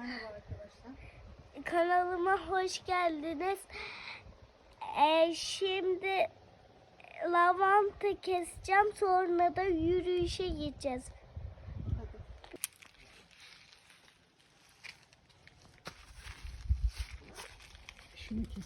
Arkadaşlar. Kanalıma hoş geldiniz. Ee, şimdi lavanta keseceğim. Sonra da yürüyüşe gideceğiz. Şunu kes.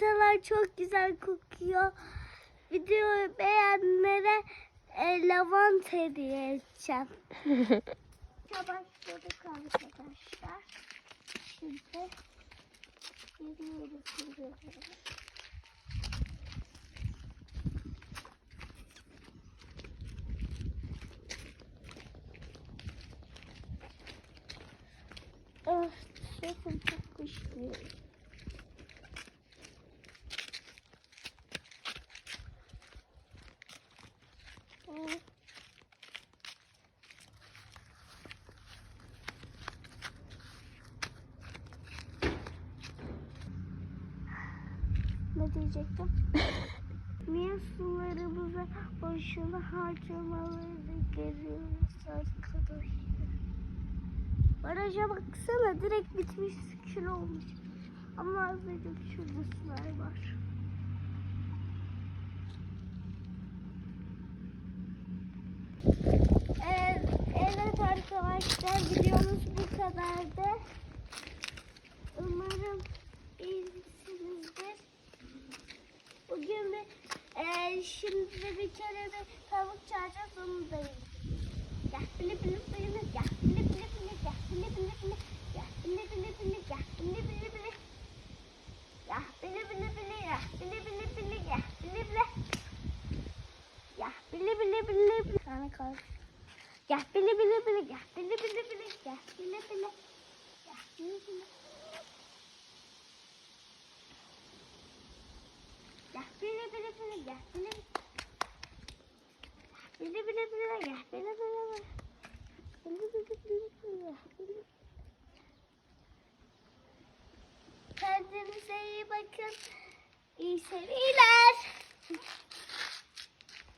Lavantalar çok güzel kokuyor. Videoyu beğenenlere e, lavanta hediye edeceğim. Başladık arkadaşlar. Şimdi gidiyoruz. gidiyoruz. Of, sesim çok güçlü. Ne diyecektim? Niye sularımızı boşuna harcamalarını görüyoruz arkadaşlar? Baraja baksana direkt bitmiş kül olmuş. Ama azıcık şurada sular var. Evet, arkadaşlar videomuz bu kadardı. Umarım iyisinizdir. Bugün bir, e, şimdi de bir kere bir tavuk çağıracağız onu da yiyin. Gel bili bili bili gel bili bili bili gel bili bili bili gel bili bili bili gel bili bili bili gel bili bili bili gel bili bili bili gel bili bili gel bili bili bili tane kaldı. Gel bili bili bili gel bili bili bili gel bili bili gel bili bili Gel bili bili bili gel bili bili Bili bili bili gel bili bili Bili bili bili bili gel bili Kendinize iyi bakın. İyi seyirler.